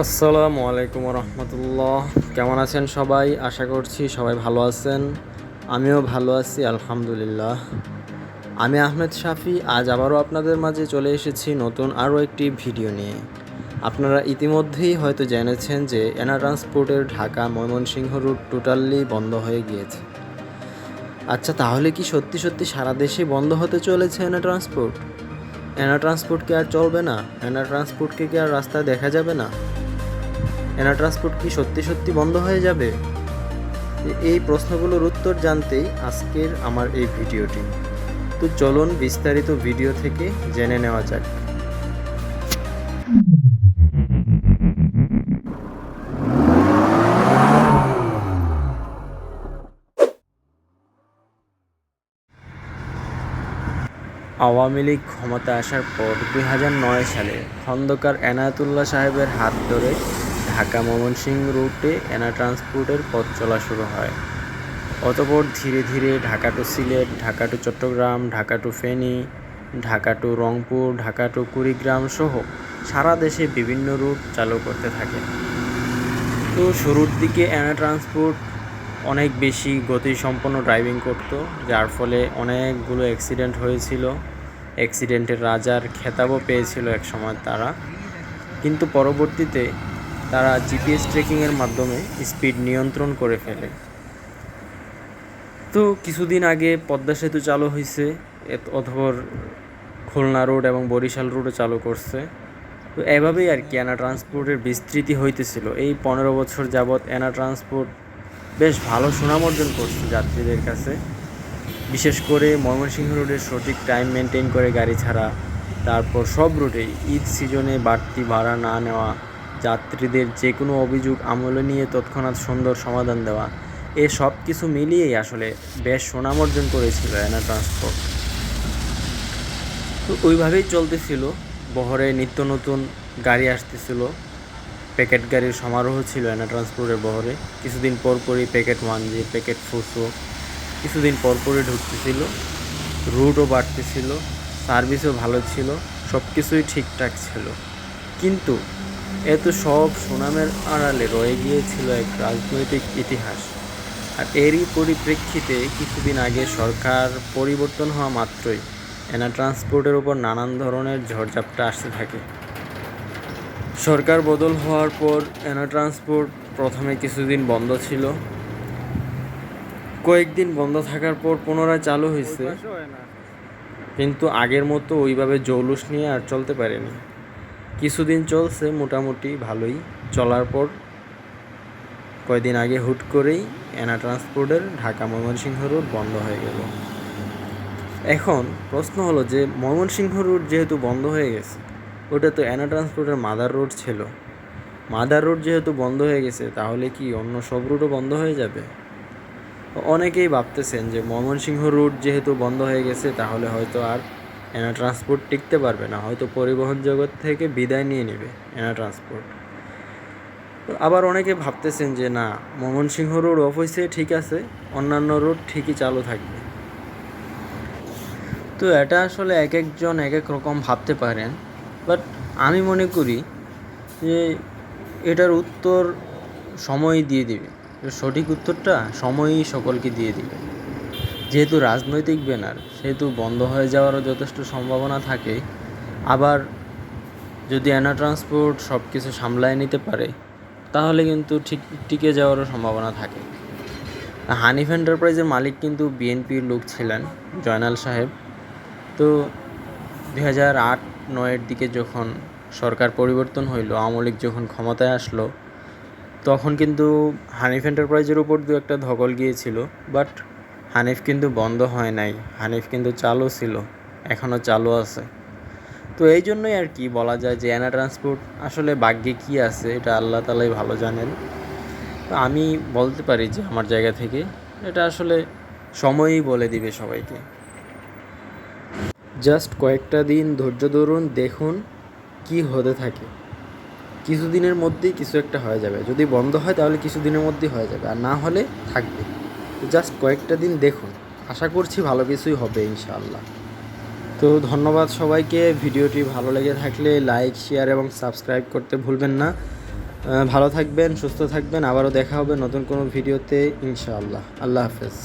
আসসালামু আলাইকুম রহমতুল্লাহ। কেমন আছেন সবাই? আশা করছি সবাই ভালো আছেন। আমিও ভালো আছি, আলহামদুলিল্লাহ। আমি আহমেদ শাফি, আজ আবারও আপনাদের মাঝে চলে এসেছি নতুন আরও একটি ভিডিও নিয়ে। আপনারা ইতিমধ্যেই হয়তো জেনেছেন যে এনা ট্রান্সপোর্টের ঢাকা ময়মনসিংহ রুট টোটালি বন্ধ হয়ে গিয়েছে। আচ্ছা তাহলে কি সত্যি সত্যি সারা দেশে বন্ধ হতে চলেছে এনা ট্রান্সপোর্ট? এনা ট্রান্সপোর্ট কি আর চলবে না? এনা ট্রান্সপোর্টকে কি আর রাস্তায় দেখা যাবে না? এনা ট্রান্সপোর্ট কি সত্যি সত্যি বন্ধ হয়ে যাবে? এই প্রশ্নগুলোর উত্তর জানতেই আজকের আমার এই ভিডিওটি। তো চলুন বিস্তারিত ভিডিও থেকে জেনে নেওয়া যাক। আওয়ামী লীগ ক্ষমতা আসার পর দুই হাজার নয় সালে খন্দকার এনায়েতুল্লাহ সাহেবের হাত ধরে ঢাকা ময়মনসিংহ রুটে এনা ট্রান্সপোর্টের পথ চলা শুরু হয়। অতপর ধীরে ধীরে Dhaka to Sylhet, Dhaka to Chattogram, Dhaka to Feni, Dhaka to Rangpur, Dhaka to Kurigram সহ সারা দেশে বিভিন্ন রুট চালু করতে থাকে। তো শুরুর দিকে অ্যানা ট্রান্সপোর্ট অনেক বেশি গতিসম্পন্ন ড্রাইভিং করতো, যার ফলে অনেকগুলো অ্যাক্সিডেন্ট হয়েছিল। অ্যাক্সিডেন্টের রাজার খেতাবও পেয়েছিল এক সময় তারা। কিন্তু পরবর্তীতে তারা জিপিএস ট্রেকিংয়ের মাধ্যমে স্পিড নিয়ন্ত্রণ করে ফেলে। তো কিছুদিন আগে পদ্মা সেতু চালু হয়েছে এত অথবর খুলনা রোড এবং বরিশাল রোডও চালু করছে। তো এভাবেই আর কি অ্যানা ট্রান্সপোর্টের বিস্তৃতি হইতেছিল। এই পনেরো বছর যাবৎ অ্যানা ট্রান্সপোর্ট বেশ ভালো সুনাম অর্জন করছে যাত্রীদের কাছে। বিশেষ করে ময়মনসিংহ রোডের সঠিক টাইম মেনটেন করে গাড়ি ছাড়া, তারপর সব রুটেই ঈদ সিজনে বাড়তি ভাড়া না নেওয়া যাত্রীদের যে কোনো অভিযোগ আমলে নিয়ে তৎক্ষণাৎ সুন্দর সমাধান দেওয়া, এ সব কিছু মিলিয়েই আসলে বেশ সুনাম অর্জন করেছিল অ্যানা ট্রান্সপোর্ট। তো ওইভাবেই চলতেছিল। বহরে নিত্য নতুন গাড়ি আসতেছিল। প্যাকেট গাড়ির সমারোহ ছিল এনা ট্রান্সপোর্টের বহরে। কিছুদিন পর পরই প্যাকেট ওয়ানজি প্যাকেট ফুসো কিছুদিন পর পরই ঢুকতেছিল। রুটও বাড়তেছিল, সার্ভিসও ভালো ছিল সব কিছুই ঠিকঠাক ছিল। কিন্তু এত সব সুনামের আড়ালে রয়ে গিয়েছিল এক রাজনৈতিক ইতিহাস। আর এরই পরিপ্রেক্ষিতে কিছুদিন আগে সরকার পরিবর্তন হওয়া মাত্রই এনা ট্রান্সপোর্টের উপর নানান ধরনের ঝড়ঝাপটা আসতে থাকে। সরকার বদল হওয়ার পর এনা ট্রান্সপোর্ট প্রথমে কিছুদিন বন্ধ ছিল। কয়েকদিন বন্ধ থাকার পর পুনরায় চালু হয়েছে। কিন্তু আগের মতো ওইভাবে জৌলুস নিয়ে আর চলতে পারেনি। কিছুদিন চলছে মোটামুটি ভালোই। চলার পর কয়দিন আগে হুট করেই এনা ট্রান্সপোর্টের ঢাকা ময়মনসিংহ রোড বন্ধ হয়ে গেল। এখন প্রশ্ন হলো যে, ময়মনসিংহ রুট যেহেতু বন্ধ হয়ে গেছে, ওটা তো অ্যানা ট্রান্সপোর্টের মাদার রোড ছিল। মাদার রোড যেহেতু বন্ধ হয়ে গেছে, তাহলে কি অন্য সব রুটও বন্ধ হয়ে যাবে? অনেকেই ভাবতেছেন যে, ময়মনসিংহ রুট যেহেতু বন্ধ হয়ে গেছে, তাহলে হয়তো আর এনা ট্রান্সপোর্ট টিকতে পারবে না, হয়তো পরিবহন জগৎ থেকে বিদায় নিয়ে নেবে এনা ট্রান্সপোর্ট আবার অনেকে ভাবতেছেন যে, না, ময়মনসিংহ রোড অফ হয়েছে ঠিক আছে, অন্যান্য রোড ঠিকই চালু থাকবে। তো এটা আসলে এক একজন এক এক রকম ভাবতে পারেন। বাট আমি মনে করি যে, এটার উত্তর সময় দিয়ে দিবে। সঠিক উত্তরটা সময়ই সকলকে দিয়ে দিবে। যেহেতু রাজনৈতিক ব্যানার, সেহেতু বন্ধ হয়ে যাওয়ারও যথেষ্ট সম্ভাবনা থাকে, আবার যদি অ্যানা ট্রান্সপোর্ট সব কিছু সামলায় নিতে পারে, তাহলে কিন্তু ঠিক টিকে যাওয়ারও সম্ভাবনা থাকে। হানিফ এন্টারপ্রাইজের মালিক কিন্তু বিএনপির লোক ছিলেন, জয়নাল সাহেব। তো দু হাজার আট, নয়ের দিকে যখন সরকার পরিবর্তন হইল, আওয়ামী লীগ যখন ক্ষমতায় আসলো, তখন কিন্তু হানিফ এন্টারপ্রাইজের উপর দু একটা ধকল গিয়েছিল, বাট হানিফ কিন্তু বন্ধ হয় নাই। হানিফ কিন্তু চালু ছিল এখনও চালু আছে। তো এই জন্যই আর কি বলা যায় যে অ্যানা ট্রান্সপোর্ট আসলে ভাগ্যে কী আছে, এটা আল্লাহ তালাই ভালো জানেন। তো আমি বলতে পারি যে আমার জায়গা থেকে এটা আসলে সময়ই বলে দিবে সবাইকে। জাস্ট কয়েকটা দিন ধৈর্য ধরুন, দেখুন কি হতে থাকে। কিছুদিনের মধ্যেই কিছু একটা হয়ে যাবে। যদি বন্ধ হয় তাহলে কিছুদিনের মধ্যেই হয়ে যাবে, আর না হলে থাকবে। জাস্ট কয়েকটা দিন দেখুন। আশা করছি ভালো কিছুই হবে ইনশাআল্লাহ। তো ধন্যবাদ সবাইকে। ভিডিওটি ভালো লেগে থাকলে লাইক, শেয়ার এবং সাবস্ক্রাইব করতে ভুলবেন না। ভালো থাকবেন, সুস্থ থাকবেন। আবারও দেখা হবে নতুন কোনো ভিডিওতে ইনশাআল্লাহ। আল্লাহ হাফেজ।